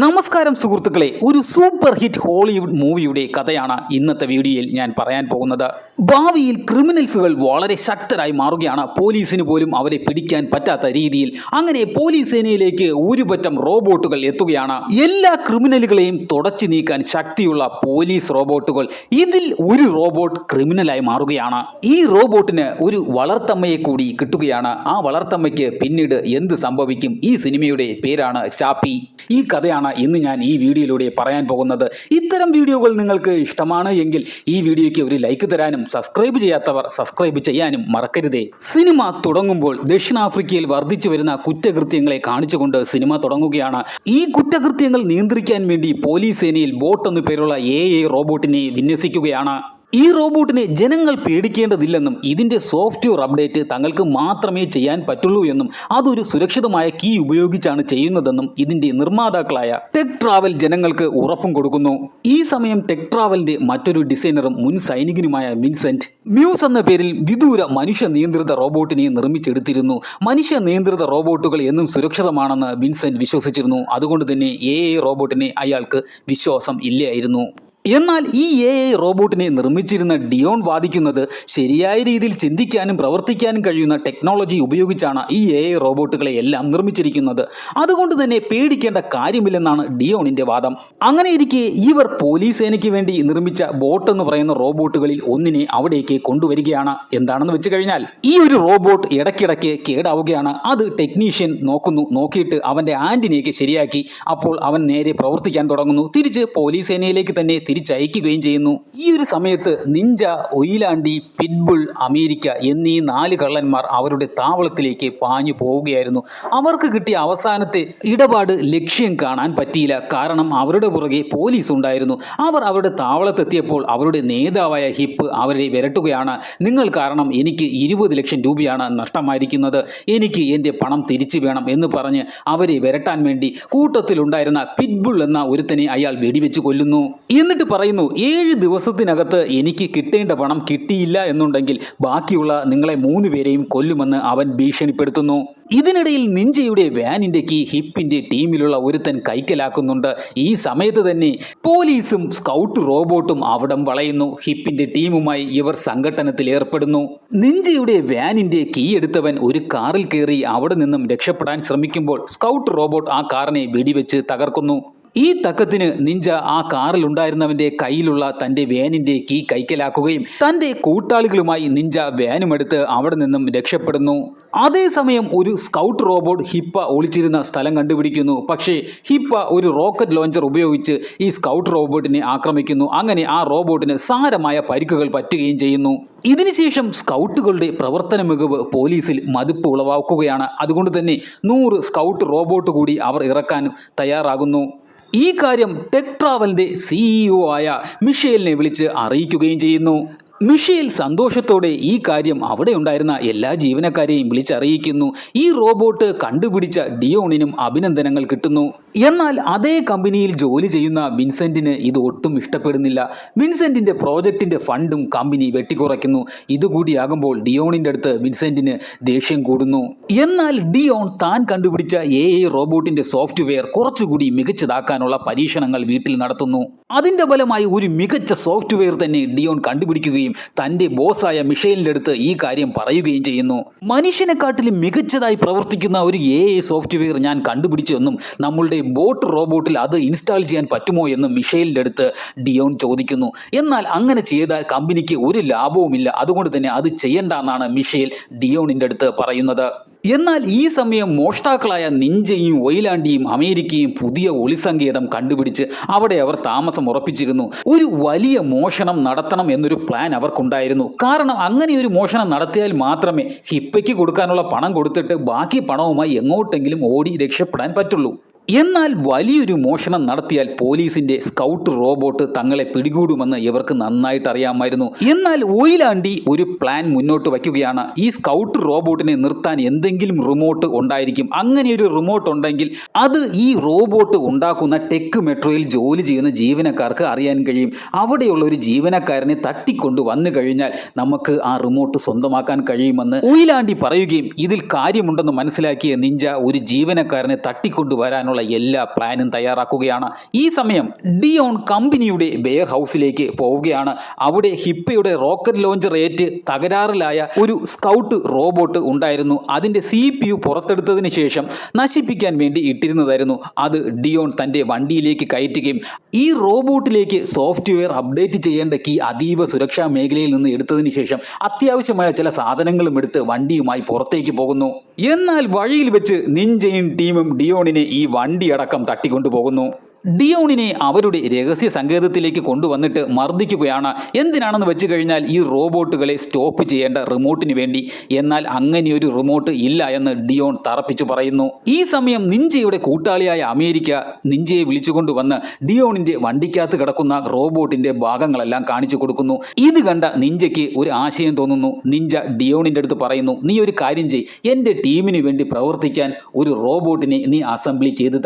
നമസ്കാരം സുഹൃത്തുക്കളെ ഒരു സൂപ്പർ ഹിറ്റ് ഹോളിവുഡ് മൂവിയുടെ കഥയാണ് ഇന്നത്തെ വീഡിയോയിൽ ഞാൻ പറയാൻ പോകുന്നത്. ഭാവിയിൽ ക്രിമിനൽസുകൾ വളരെ ശക്തരായി മാറുകയാണ്. പോലീസിന് പോലും അവരെ പിടിക്കാൻ പറ്റാത്ത രീതിയിൽ അങ്ങനെ പോലീസ് സേനയിലേക്ക് ഒരുപറ്റം റോബോട്ടുകൾ എത്തുകയാണ്. എല്ലാ ക്രിമിനലുകളെയും തുടച്ചു നീക്കാൻ ശക്തിയുള്ള പോലീസ് റോബോട്ടുകൾ ഇതിൽ ഒരു റോബോട്ട് ക്രിമിനലായി മാറുകയാണ്. ഈ റോബോട്ടിന് ഒരു വളർത്തമ്മയെ കൂടി കിട്ടുകയാണ്. ആ വളർത്തമ്മയ്ക്ക് പിന്നീട് എന്ത് സംഭവിക്കും? ഈ സിനിമയുടെ പേരാണ് ചാപ്പി. ഈ കഥയാണ് ഇന്ന് ഞാൻ ഈ വീഡിയോയിലൂടെ പറയാൻ പോകുന്നത്. ഇത്തരം വീഡിയോകൾ നിങ്ങൾക്ക് ഇഷ്ടമാണ് എങ്കിൽ ഈ വീഡിയോയ്ക്ക് ഒരു ലൈക്ക് തരാനും സബ്സ്ക്രൈബ് ചെയ്യാത്തവർ സബ്സ്ക്രൈബ് ചെയ്യാനും മറക്കരുതേ. സിനിമ തുടങ്ങുമ്പോൾ ദക്ഷിണാഫ്രിക്കയിൽ വർദ്ധിച്ചു വരുന്ന കുറ്റകൃത്യങ്ങളെ കാണിച്ചുകൊണ്ട് സിനിമ തുടങ്ങുകയാണ്. ഈ കുറ്റകൃത്യങ്ങൾ നിയന്ത്രിക്കാൻ വേണ്ടി പോലീസ് സേനയിൽ ബോട്ട് എന്നു പേരുള്ള എ റോബോട്ടിനെ വിന്യസിക്കുകയാണ്. ഈ റോബോട്ടിനെ ജനങ്ങൾ പേടിക്കേണ്ടതില്ലെന്നും ഇതിന്റെ സോഫ്റ്റ്വെയർ അപ്ഡേറ്റ് തങ്ങൾക്ക് മാത്രമേ ചെയ്യാൻ പറ്റുള്ളൂ എന്നും അതൊരു സുരക്ഷിതമായ കീ ഉപയോഗിച്ചാണ് ചെയ്യുന്നതെന്നും ഇതിന്റെ നിർമ്മാതാക്കളായ ടെക് ട്രാവൽ ജനങ്ങൾക്ക് ഉറപ്പും കൊടുക്കുന്നു. ഈ സമയം ടെക് ട്രാവലിന്റെ മറ്റൊരു ഡിസൈനറും മുൻ സൈനികനുമായ വിൻസെന്റ് മ്യൂസ് എന്ന പേരിൽ വിദൂര മനുഷ്യ നിയന്ത്രിത റോബോട്ടിനെ നിർമ്മിച്ചെടുത്തിരുന്നു. മനുഷ്യ നിയന്ത്രിത റോബോട്ടുകൾ എന്നും സുരക്ഷിതമാണെന്ന് വിൻസെന്റ് വിശ്വസിച്ചിരുന്നു. അതുകൊണ്ട് തന്നെ എ റോബോട്ടിനെ അയാൾക്ക് വിശ്വാസം ഇല്ലായിരുന്നു. എന്നാൽ ഈ എ ഐ റോബോട്ടിനെ നിർമ്മിച്ചിരുന്ന ഡിയോൺ വാദിക്കുന്നത് ശരിയായ രീതിയിൽ ചിന്തിക്കാനും പ്രവർത്തിക്കാനും കഴിയുന്ന ടെക്നോളജി ഉപയോഗിച്ചാണ് ഈ എ ഐ റോബോട്ടുകളെ എല്ലാം നിർമ്മിച്ചിരിക്കുന്നത്. അതുകൊണ്ട് തന്നെ പേടിക്കേണ്ട കാര്യമില്ലെന്നാണ് ഡിയോണിന്റെ വാദം. അങ്ങനെ ഇരിക്കെ ഇവർ പോലീസ് സേനയ്ക്ക് വേണ്ടി നിർമ്മിച്ച ബോട്ട് എന്ന് പറയുന്ന റോബോട്ടുകളിൽ ഒന്നിനെ അവിടേക്ക് കൊണ്ടുവരികയാണ്. എന്താണെന്ന് വെച്ച് കഴിഞ്ഞാൽ ഈ ഒരു റോബോട്ട് ഇടയ്ക്കിടയ്ക്ക് കേടാവുകയാണ്. അത് ടെക്നീഷ്യൻ നോക്കുന്നു. നോക്കിയിട്ട് അവന്റെ ആന്റിനെയൊക്കെ ശരിയാക്കി. അപ്പോൾ അവൻ നേരെ പ്രവർത്തിക്കാൻ തുടങ്ങുന്നു. തിരിച്ച് പോലീസ് സേനയിലേക്ക് തന്നെ തിരിച്ചയക്കുകയും ചെയ്യുന്നു. ഈ ഒരു സമയത്ത് നിഞ്ച ഒയിലാണ്ടി പിറ്റ്ബുൾ അമേരിക്ക എന്നീ നാല് കള്ളന്മാർ അവരുടെ താവളത്തിലേക്ക് പാഞ്ഞു പോവുകയായിരുന്നു. അവർക്ക് കിട്ടിയ അവസാനത്തെ ഇടപാട് ലക്ഷ്യം കാണാൻ പറ്റിയില്ല. കാരണം അവരുടെ പുറകെ പോലീസ് ഉണ്ടായിരുന്നു. അവർ അവരുടെ താവളത്തെത്തിയപ്പോൾ അവരുടെ നേതാവായ ഹിപ്പ് അവരെ വിരട്ടുകയാണ്. നിങ്ങൾ കാരണം എനിക്ക് ഇരുപത് ലക്ഷം രൂപയാണ് നഷ്ടമായിരിക്കുന്നത്. എനിക്ക് എന്റെ പണം തിരിച്ചു വേണം എന്ന് പറഞ്ഞ് അവരെ വിരട്ടാൻ വേണ്ടി കൂട്ടത്തിലുണ്ടായിരുന്ന പിറ്റ്ബുൾ എന്ന ഒരുത്തനെ അയാൾ വെടിവെച്ച് കൊല്ലുന്നു. എന്നിട്ട് പറയുന്നു ഏഴ് ദിവസത്തിനകത്ത് എനിക്ക് കിട്ടേണ്ട പണം കിട്ടിയില്ല എന്നുണ്ടെങ്കിൽ ബാക്കിയുള്ള നിങ്ങളെ മൂന്ന് പേരെയും കൊല്ലുമെന്ന് അവൻ ഭീഷണിപ്പെടുത്തുന്നു. ഇതിനിടയിൽ നിഞ്ചയുടെ വാനിന്റെ കീ ഹിപ്പിന്റെ ടീമിലുള്ള ഒരുത്തൻ കൈക്കലാക്കുന്നുണ്ട്. ഈ സമയത്ത് തന്നെ പോലീസും സ്കൗട്ട് റോബോട്ടും അവിടം വളയുന്നു. ഹിപ്പിന്റെ ടീമുമായി ഇവർ സംഘട്ടനത്തിൽ ഏർപ്പെടുന്നു. നിഞ്ചയുടെ വാനിന്റെ കീ എടുത്തവൻ ഒരു കാറിൽ കയറി അവിടെ നിന്നും രക്ഷപ്പെടാൻ ശ്രമിക്കുമ്പോൾ സ്കൗട്ട് റോബോട്ട് ആ കാറിനെ വെടിവെച്ച് തകർക്കുന്നു. ഈ തക്കത്തിന് നിഞ്ച ആ കാറിൽ ഉണ്ടായിരുന്നവന്റെ കയ്യിലുള്ള തന്റെ വാനിന്റെ കീ കൈക്കലാക്കുകയും തന്റെ കൂട്ടാളികളുമായി നിഞ്ച വാനുമെടുത്ത് അവിടെ നിന്നും രക്ഷപ്പെടുന്നു. അതേസമയം ഒരു സ്കൗട്ട് റോബോട്ട് ഹിപ്പ ഒളിച്ചിരുന്ന സ്ഥലം കണ്ടുപിടിക്കുന്നു. പക്ഷേ ഹിപ്പ ഒരു റോക്കറ്റ് ലോഞ്ചർ ഉപയോഗിച്ച് ഈ സ്കൗട്ട് റോബോട്ടിനെ ആക്രമിക്കുന്നു. അങ്ങനെ ആ റോബോട്ടിന് സാരമായ പരിക്കുകൾ പറ്റുകയും ചെയ്യുന്നു. ഇതിനുശേഷം സ്കൗട്ടുകളുടെ പ്രവർത്തന മികവ് പോലീസിൽ മതിപ്പ് ഉളവാക്കുകയാണ്. അതുകൊണ്ട് തന്നെ നൂറ് സ്കൗട്ട് റോബോട്ട് കൂടി അവർ ഇറക്കാൻ തയ്യാറാകുന്നു. ഈ കാര്യം ടെക് ട്രാവലിന്റെ സിഇഒ ആയ മിഷേലിനെ വിളിച്ച് അറിയിക്കുകയും ചെയ്യുന്നു. മിഷേൽ സന്തോഷത്തോടെ ഈ കാര്യം അവിടെ ഉണ്ടായിരുന്ന എല്ലാ ജീവനക്കാരെയും വിളിച്ചറിയിക്കുന്നു. ഈ റോബോട്ട് കണ്ടുപിടിച്ച ഡിയോണിനും അഭിനന്ദനങ്ങൾ കിട്ടുന്നു. എന്നാൽ അതേ കമ്പനിയിൽ ജോലി ചെയ്യുന്ന വിൻസെന്റിന് ഇത് ഒട്ടും ഇഷ്ടപ്പെടുന്നില്ല. വിൻസെന്റിന്റെ പ്രോജക്റ്റിന്റെ ഫണ്ടും കമ്പനി വെട്ടിക്കുറയ്ക്കുന്നു. ഇതുകൂടിയാകുമ്പോൾ ഡിയോണിന്റെ അടുത്ത് വിൻസെന്റിന് ദേഷ്യം കൂടുന്നു. എന്നാൽ ഡിയോൺ താൻ കണ്ടുപിടിച്ച എ ഐ റോബോട്ടിന്റെ സോഫ്റ്റ്വെയർ കുറച്ചുകൂടി മികച്ചതാക്കാനുള്ള പരീക്ഷണങ്ങൾ വീട്ടിൽ നടത്തുന്നു. അതിന്റെ ഫലമായി ഒരു മികച്ച സോഫ്റ്റ്വെയർ തന്നെ ഡിയോൺ കണ്ടുപിടിക്കുകയും തന്റെ ബോസായ മിഷേലിന്റെ അടുത്ത് ഈ കാര്യം പറയുകയും ചെയ്യുന്നു. മനുഷ്യനെക്കാട്ടിലും മികച്ചതായി പ്രവർത്തിക്കുന്ന ഒരു എ ഐ സോഫ്റ്റ്വെയർ ഞാൻ കണ്ടുപിടിച്ചു നമ്മളുടെ ബോട്ട് റോബോട്ടിൽ അത് ഇൻസ്റ്റാൾ ചെയ്യാൻ പറ്റുമോ എന്നും മിഷേലിന്റെ അടുത്ത് ഡിയോൺ ചോദിക്കുന്നു. എന്നാൽ അങ്ങനെ ചെയ്താൽ കമ്പനിക്ക് ഒരു ലാഭവുമില്ല. അതുകൊണ്ട് തന്നെ അത് ചെയ്യണ്ട എന്നാണ് മിഷേൽ ഡിയോണിന്റെ അടുത്ത് പറയുന്നത്. എന്നാൽ ഈ സമയം മോഷ്ടാക്കളായ നിഞ്ചയും ഒയിലാണ്ടിയും അമേരിക്കയും പുതിയ ഒളിസങ്കേതം കണ്ടുപിടിച്ച് അവിടെ അവർ താമസം ഉറപ്പിച്ചിരുന്നു. ഒരു വലിയ മോഷണം നടത്തണം എന്നൊരു പ്ലാൻ അവർക്കുണ്ടായിരുന്നു. കാരണം അങ്ങനെ ഒരു മോഷണം നടത്തിയാൽ മാത്രമേ ഹിപ്പയ്ക്ക് കൊടുക്കാനുള്ള പണം കൊടുത്തിട്ട് ബാക്കി പണവുമായി എങ്ങോട്ടെങ്കിലും ഓടി രക്ഷപ്പെടാൻ പറ്റുള്ളൂ. എന്നാൽ വലിയൊരു മോഷണം നടത്തിയാൽ പോലീസിന്റെ സ്കൗട്ട് റോബോട്ട് തങ്ങളെ പിടികൂടുമെന്ന് ഇവർക്ക് നന്നായിട്ട് അറിയാമായിരുന്നു. എന്നാൽ ഓയിലാണ്ടി ഒരു പ്ലാൻ മുന്നോട്ട് വയ്ക്കുകയാണ്. ഈ സ്കൗട്ട് റോബോട്ടിനെ നിർത്താൻ എന്തെങ്കിലും റിമോട്ട് ഉണ്ടായിരിക്കും. അങ്ങനെ ഒരു റിമോട്ട് ഉണ്ടെങ്കിൽ അത് ഈ റോബോട്ട് ഉണ്ടാക്കുന്ന ടെക് മെട്രോയിൽ ജോലി ചെയ്യുന്ന ജീവനക്കാർക്ക് അറിയാൻ കഴിയും. അവിടെയുള്ള ഒരു ജീവനക്കാരനെ തട്ടിക്കൊണ്ട് വന്നു കഴിഞ്ഞാൽ നമുക്ക് ആ റിമോട്ട് സ്വന്തമാക്കാൻ കഴിയുമെന്ന് ഓയിലാണ്ടി പറയുകയും ഇതിൽ കാര്യമുണ്ടെന്ന് മനസ്സിലാക്കിയ നിഞ്ച ഒരു ജീവനക്കാരനെ തട്ടിക്കൊണ്ടു വരാനുള്ള എല്ലാ പ്ലാനും തയ്യാറാക്കുകയാണ്. ഈ സമയം ഡിയോൺ കമ്പനിയുടെ വെയർ ഹൗസിലേക്ക് പോവുകയാണ്. അവിടെ ഹിപ്പയുടെ റോക്കറ്റ് ലോഞ്ച് റേറ്റ് തകരാറിലായ ഒരു സ്കൗട്ട് റോബോട്ട് ഉണ്ടായിരുന്നു. അതിന്റെ സി പി യു പുറത്തെടുത്തതിന് ശേഷം നശിപ്പിക്കാൻ വേണ്ടി ഇട്ടിരുന്നതായിരുന്നു. അത് ഡിയോൺ തന്റെ വണ്ടിയിലേക്ക് കയറ്റുകയും ഈ റോബോട്ടിലേക്ക് സോഫ്റ്റ്വെയർ അപ്ഡേറ്റ് ചെയ്യേണ്ട കീ അതീവ സുരക്ഷാ മേഖലയിൽ നിന്ന് എടുത്തതിന് ശേഷം അത്യാവശ്യമായ ചില സാധനങ്ങളും എടുത്ത് വണ്ടിയുമായി പുറത്തേക്ക് പോകുന്നു. എന്നാൽ വഴിയിൽ വെച്ച് നിഞ്ചയും ടീമും ഡിയോണിനെ ഈ വണ്ടിയടക്കം തട്ടിക്കൊണ്ടുപോകുന്നു. ഡിയോണിനെ അവരുടെ രഹസ്യ സങ്കേതത്തിലേക്ക് കൊണ്ടുവന്നിട്ട് മർദ്ദിക്കുകയാണ്. എന്തിനാണെന്ന് വെച്ച് കഴിഞ്ഞാൽ ഈ റോബോട്ടുകളെ സ്റ്റോപ്പ് ചെയ്യേണ്ട റിമോട്ടിന് വേണ്ടി. എന്നാൽ അങ്ങനെയൊരു റിമോട്ട് ഇല്ല എന്ന് ഡിയോൺ തറപ്പിച്ചു പറയുന്നു. ഈ സമയം നിഞ്ചയുടെ കൂട്ടാളിയായ അമേരിക്ക നിഞ്ചയെ വിളിച്ചുകൊണ്ടുവന്ന് ഡിയോണിന്റെ വണ്ടിക്കകത്ത് കിടക്കുന്ന റോബോട്ടിന്റെ ഭാഗങ്ങളെല്ലാം കാണിച്ചു കൊടുക്കുന്നു. ഇത് കണ്ട നിഞ്ചയ്ക്ക് ഒരു ആശയം തോന്നുന്നു. നിഞ്ച ഡിയോണിന്റെ അടുത്ത് പറയുന്നു നീ ഒരു കാര്യം ചെയ് എന്റെ ടീമിന് വേണ്ടി പ്രവർത്തിക്കാൻ ഒരു റോബോട്ടിനെ നീ അസംബ്ലി ചെയ്തു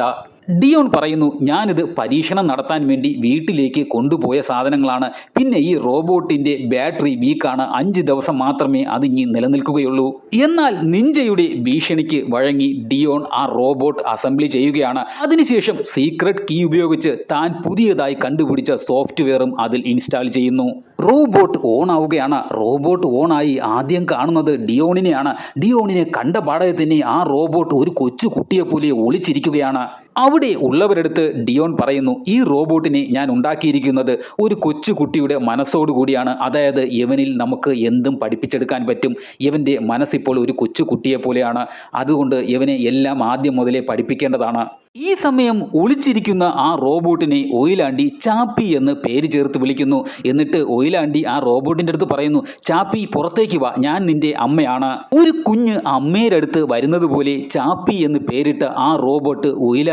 ഡിയോൺ പറയുന്നു ഞാനിത് പരീക്ഷണം നടത്താൻ വേണ്ടി വീട്ടിലേക്ക് കൊണ്ടുപോയ സാധനങ്ങളാണ്. പിന്നെ ഈ റോബോട്ടിന്റെ ബാറ്ററി വീക്കാണ്. അഞ്ച് ദിവസം മാത്രമേ അത് ഇനി നിലനിൽക്കുകയുള്ളൂ. എന്നാൽ നിഞ്ചയുടെ ഭീഷണിക്ക് വഴങ്ങി ഡിയോൺ ആ റോബോട്ട് അസംബ്ലി ചെയ്യുകയാണ്. അതിനുശേഷം സീക്രട്ട് കീ ഉപയോഗിച്ച് താൻ പുതിയതായി കണ്ടുപിടിച്ച സോഫ്റ്റ്വെയറും അതിൽ ഇൻസ്റ്റാൾ ചെയ്യുന്നു. റോബോട്ട് ഓൺ ആവുകയാണ്. റോബോട്ട് ഓൺ ആയി ആദ്യം കാണുന്നത് ഡിയോണിനെയാണ്. ഡിയോണിനെ കണ്ട പാടയെ തന്നെ ആ റോബോട്ട് ഒരു കൊച്ചു കുട്ടിയെ പോലെ ഒളിച്ചിരിക്കുകയാണ്. അവിടെ ഉള്ളവരെടുത്ത് ഡിയോൺ പറയുന്നു ഈ റോബോട്ടിനെ ഞാൻ ഉണ്ടാക്കിയിരിക്കുന്നത് ഒരു കൊച്ചു കുട്ടിയുടെ മനസ്സോടുകൂടിയാണ് അതായത് ഇവനിൽ നമുക്ക് എന്തും പഠിപ്പിച്ചെടുക്കാൻ പറ്റും. ഇവന്റെ മനസ്സിപ്പോൾ ഒരു കൊച്ചു കുട്ടിയെ പോലെയാണ്. അതുകൊണ്ട് ഇവനെ എല്ലാം ആദ്യം മുതലേ പഠിപ്പിക്കേണ്ടതാണ്. ഈ സമയം ഒളിച്ചിരിക്കുന്ന ആ റോബോട്ടിനെ ഓയിലാണ്ടി ചാപ്പി എന്ന് പേര് ചേർത്ത് വിളിക്കുന്നു. എന്നിട്ട് ഓയിലാണ്ടി ആ റോബോട്ടിന്റെ അടുത്ത് പറയുന്നു ചാപ്പി പുറത്തേക്ക് വാ. ഞാൻ നിന്റെ അമ്മയാണ്. ഒരു കുഞ്ഞ് അമ്മയുടെ അടുത്ത് വരുന്നത് പോലെ ചാപ്പി എന്ന് പേരിട്ട ആ റോബോട്ട്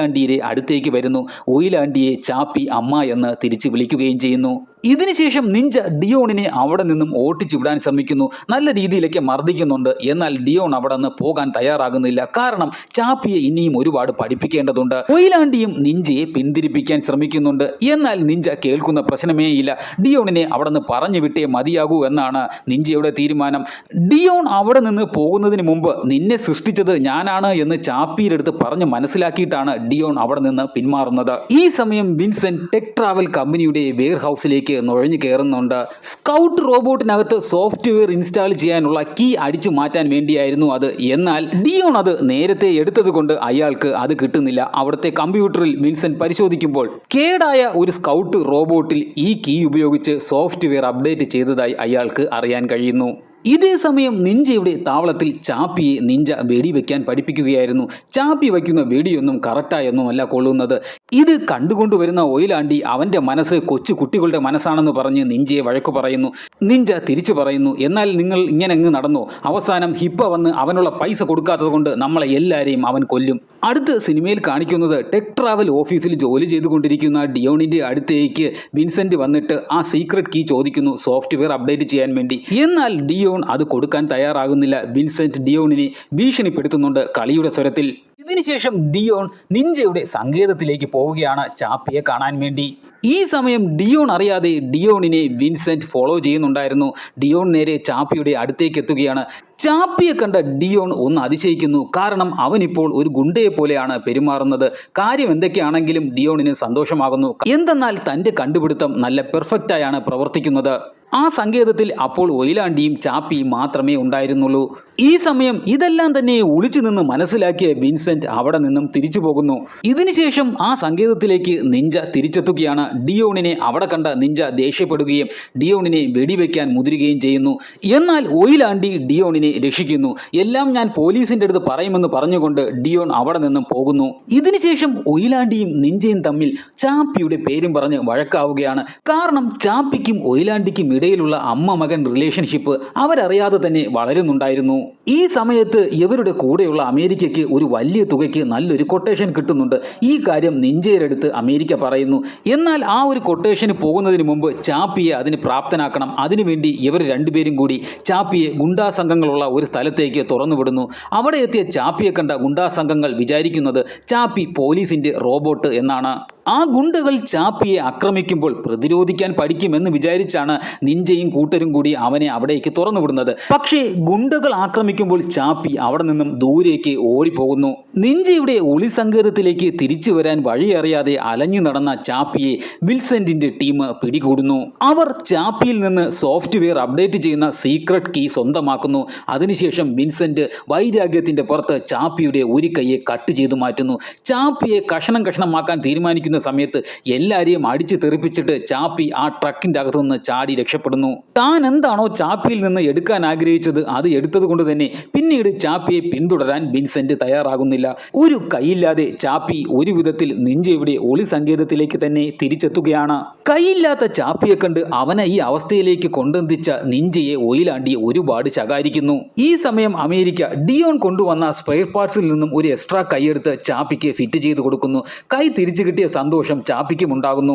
ഒയിലാണ്ടിയുടെ അടുത്തേക്ക് വരുന്നു. ഓയിലാണ്ടിയെ ചാപ്പി അമ്മ എന്ന് തിരിച്ച് വിളിക്കുകയും ചെയ്യുന്നു. ഇതിനുശേഷം നിഞ്ച ഡിയോണിനെ അവിടെ നിന്നും ഓട്ടിച്ചു വിടാൻ ശ്രമിക്കുന്നു. നല്ല രീതിയിലേക്ക് മർദ്ദിക്കുന്നുണ്ട്. എന്നാൽ ഡിയോൺ അവിടെ നിന്ന് പോകാൻ തയ്യാറാകുന്നില്ല. കാരണം ചാപ്പിയെ ഇനിയും ഒരുപാട് പഠിപ്പിക്കേണ്ടതുണ്ട്. ഒയിലാണ്ടിയും നിഞ്ചയെ പിന്തിരിപ്പിക്കാൻ ശ്രമിക്കുന്നുണ്ട്. എന്നാൽ നിഞ്ച കേൾക്കുന്ന പ്രശ്നമേയില്ല ഡിയോണിനെ അവിടെ നിന്ന് പറഞ്ഞു വിട്ടേ മതിയാകൂ എന്നാണ് നിഞ്ചയുടെ തീരുമാനം. ഡിയോൺ അവിടെ നിന്ന് പോകുന്നതിന് മുമ്പ് നിന്നെ സൃഷ്ടിച്ചത് ഞാനാണ് എന്ന് ചാപ്പിയുടെ അടുത്ത് പറഞ്ഞ് മനസ്സിലാക്കിയിട്ടാണ് ഡിയോൺ അവിടെ നിന്ന് പിന്മാറുന്നത്. ഈ സമയം വിൻസെന്റ് ടെക് ട്രാവൽ കമ്പനിയുടെ വെയർ ഹൗസിലേക്ക് നുഴഞ്ഞു കയറുന്നുണ്ട് സ്കൗട്ട് റോബോട്ടിനകത്ത് സോഫ്റ്റ്വെയർ ഇൻസ്റ്റാൾ ചെയ്യാനുള്ള കീ അടിച്ചു മാറ്റാൻ വേണ്ടിയായിരുന്നു അത്. എന്നാൽ ഡിയോൺ അത് നേരത്തെ എടുത്തതുകൊണ്ട് അയാൾക്ക് അത് കിട്ടുന്നില്ല. അവിടുത്തെ കമ്പ്യൂട്ടറിൽ വിൻസെന്റ് പരിശോധിക്കുമ്പോൾ കേടായ ഒരു സ്കൗട്ട് റോബോട്ടിൽ ഈ കീ ഉപയോഗിച്ച് സോഫ്റ്റ്വെയർ അപ്ഡേറ്റ് ചെയ്തതായി അയാൾക്ക് അറിയാൻ കഴിയുന്നു. ഇതേ സമയം നിഞ്ചയുടെ താവളത്തിൽ ചാപ്പിയെ നിഞ്ച വെടിവെക്കാൻ പഠിപ്പിക്കുകയായിരുന്നു. ചാപ്പി വയ്ക്കുന്ന വെടിയൊന്നും കറക്റ്റായൊന്നുമല്ല കൊള്ളുന്നത്. ഇത് കണ്ടുകൊണ്ടുവരുന്ന ഒയിലാണ്ടി അവന്റെ മനസ്സ് കൊച്ചു കുട്ടികളുടെ മനസ്സാണെന്ന് പറഞ്ഞ് നിഞ്ചയെ വഴക്കു പറയുന്നു. നിഞ്ച തിരിച്ചു പറയുന്നു എന്നാൽ നിങ്ങൾ ഇങ്ങനെ അങ്ങ് നടന്നു? അവസാനം ഹിപ്പ വന്ന് അവനുള്ള പൈസ കൊടുക്കാത്തത് കൊണ്ട് നമ്മളെ എല്ലാവരെയും അവൻ കൊല്ലും. അടുത്ത സിനിമയിൽ കാണിക്കുന്നത് ടെക് ട്രാവൽ ഓഫീസിൽ ജോലി ചെയ്തുകൊണ്ടിരിക്കുന്ന ഡിയോണിന്റെ അടുത്തേക്ക് വിൻസെന്റ് വന്നിട്ട് ആ സീക്രട്ട് കീ ചോദിക്കുന്നു സോഫ്റ്റ്വെയർ അപ്ഡേറ്റ് ചെയ്യാൻ വേണ്ടി. എന്നാൽ ഡിയോൺ അത് കൊടുക്കാൻ തയ്യാറാകുന്നില്ല. വിൻസെന്റ് ഡിയോണിനെ ഭീഷണിപ്പെടുത്തുന്നുണ്ട് കളിയുടെ സ്വരത്തിൽ. ഇതിനുശേഷം ഡിയോൺ നിഞ്ചയുടെ സങ്കേതത്തിലേക്ക് പോവുകയാണ് ചാപ്പിയെ കാണാൻ വേണ്ടി. ഈ സമയം ഡിയോൺ അറിയാതെ ഡിയോണിനെ വിൻസെന്റ് ഫോളോ ചെയ്യുന്നുണ്ടായിരുന്നു. ഡിയോൺ നേരെ ചാപ്പിയുടെ അടുത്തേക്ക് എത്തുകയാണ്. ചാപ്പിയെ കണ്ട ഡിയോൺ ഒന്ന് അതിശയിക്കുന്നു. കാരണം അവനിപ്പോൾ ഒരു ഗുണ്ടയെ പോലെയാണ് പെരുമാറുന്നത്. കാര്യം എന്തൊക്കെയാണെങ്കിലും ഡിയോണിന് സന്തോഷമാകുന്നു. എന്തെന്നാൽ തന്റെ കണ്ടുപിടുത്തം നല്ല പെർഫെക്റ്റായാണ് പ്രവർത്തിക്കുന്നത്. ആ സങ്കേതത്തിൽ അപ്പോൾ ഒയിലാണ്ടിയും ചാപ്പിയും മാത്രമേ ഉണ്ടായിരുന്നുള്ളൂ. ഈ സമയം ഇതെല്ലാം തന്നെ ഒളിച്ചു നിന്ന് മനസ്സിലാക്കിയ വിൻസെന്റ് അവിടെ നിന്നും തിരിച്ചു പോകുന്നു. ഇതിനുശേഷം ആ സങ്കേതത്തിലേക്ക് നിഞ്ച തിരിച്ചെത്തുകയാണ്. ഡിയോണിനെ അവിടെ കണ്ട നിഞ്ച ദേഷ്യപ്പെടുകയും ഡിയോണിനെ വെടിവെക്കാൻ മുതിരുകയും ചെയ്യുന്നു. എന്നാൽ ഒയിലാണ്ടി ഡിയോണിനെ രക്ഷിക്കുന്നു. എല്ലാം ഞാൻ പോലീസിന്റെ അടുത്ത് പറയുമെന്ന് പറഞ്ഞുകൊണ്ട് ഡിയോൺ അവിടെ നിന്നും പോകുന്നു. ഇതിനുശേഷം ഒയിലാണ്ടിയും നിഞ്ചയും തമ്മിൽ ചാപ്പിയുടെ പേരും പറഞ്ഞ് വഴക്കാവുകയാണ്. കാരണം ചാപ്പിക്കും ഒയിലാണ്ടിക്കും ഇടയിലുള്ള അമ്മ മകൻ റിലേഷൻഷിപ്പ് അവരറിയാതെ തന്നെ വളരുന്നുണ്ടായിരുന്നു. ഈ സമയത്ത് ഇവരുടെ കൂടെയുള്ള അമേരിക്കയ്ക്ക് ഒരു വലിയ തുകയ്ക്ക് നല്ലൊരു കൊട്ടേഷൻ കിട്ടുന്നുണ്ട്. ഈ കാര്യം നെഞ്ചേരെടുത്ത് അമേരിക്ക പറയുന്നു. എന്നാൽ ആ ഒരു കൊട്ടേഷന് പോകുന്നതിന് മുമ്പ് ചാപ്പിയെ അതിന് പ്രാപ്തനാക്കണം. അതിനുവേണ്ടി ഇവർ രണ്ടുപേരും കൂടി ചാപ്പിയെ ഗുണ്ടാ സംഘങ്ങളുള്ള ഒരു സ്ഥലത്തേക്ക് തുറന്നുവിടുന്നു. അവിടെ എത്തിയ ചാപ്പിയെ കണ്ട ഗുണ്ടാ സംഘങ്ങൾ വിചാരിക്കുന്നത് ചാപ്പി പോലീസിന്റെ റോബോട്ട് എന്നാണ്. ആ ഗുണ്ടകൾ ചാപ്പിയെ ആക്രമിക്കുമ്പോൾ പ്രതിരോധിക്കാൻ പഠിക്കുമെന്ന് വിചാരിച്ചാണ് നിഞ്ചയും കൂട്ടരും കൂടി അവനെ അവിടേക്ക് തുറന്നുവിടുന്നത്. പക്ഷേ ഗുണ്ടകൾ ആക്രമിക്കുമ്പോൾ ചാപ്പി അവിടെ നിന്നും ദൂരേക്ക് ഓടിപ്പോകുന്നു. നിഞ്ചയുടെ ഒളിസങ്കേതത്തിലേക്ക് തിരിച്ചു വരാൻ വഴിയറിയാതെ അലഞ്ഞു നടന്ന ചാപ്പിയെ വിൽസെന്റിന്റെ ടീം പിടികൂടുന്നു. അവർ ചാപ്പിയിൽ നിന്ന് സോഫ്റ്റ്വെയർ അപ്ഡേറ്റ് ചെയ്യുന്ന സീക്രട്ട് കീ സ്വന്തമാക്കുന്നു. അതിനുശേഷം വിൻസെന്റ് വൈരാഗ്യത്തിന്റെ പുറത്ത് ചാപ്പിയുടെ ഒരു കൈയെ കട്ട് ചെയ്തു മാറ്റുന്നു. ചാപ്പിയെ കഷണം കഷണമാക്കാൻ തീരുമാനിക്കുന്ന സമയത്ത് എല്ലാരെയും അടിച്ചു തെറിപ്പിച്ചിട്ട് ചാപ്പി ആ ട്രക്കിന്റെ അകത്തു നിന്ന് ചാടി രക്ഷപ്പെടുന്നു. താൻ എന്താണോ ചാപ്പിയിൽ നിന്ന് എടുക്കാൻ ആഗ്രഹിച്ചത് അത് എടുത്തത് കൊണ്ട് തന്നെ പിന്നീട് ചാപ്പിയെ പിന്തുടരാൻ വിൻസെന്റ് തയ്യാറാകുന്നില്ല. ഒരു കൈയില്ലാതെ ചാപ്പി ഒരു വിധത്തിൽ നെഞ്ചെവിടെ ഒളി സങ്കേതത്തിലേക്ക് തന്നെ തിരിച്ചെത്തുകയാണ്. കൈയില്ലാത്ത ചാപ്പിയെ കണ്ട് അവനെ ഈ അവസ്ഥയിലേക്ക് കൊണ്ടെന്തിച്ച നിഞ്ചയെ ഒയിലാണ്ടി ഒരുപാട് ശകാരിക്കുന്നു. ഈ സമയം അമേരിക്ക ഡിയോൺ കൊണ്ടുവന്ന സ്പെയർ പാർട്സിൽ നിന്നും ഒരു എക്സ്ട്രാ കൈയെടുത്ത് ചാപ്പിക്ക് ഫിറ്റ് ചെയ്ത് കൊടുക്കുന്നു. കൈ തിരിച്ചു കിട്ടിയ സന്തോഷം ചാപ്പിക്കും ഉണ്ടാകുന്നു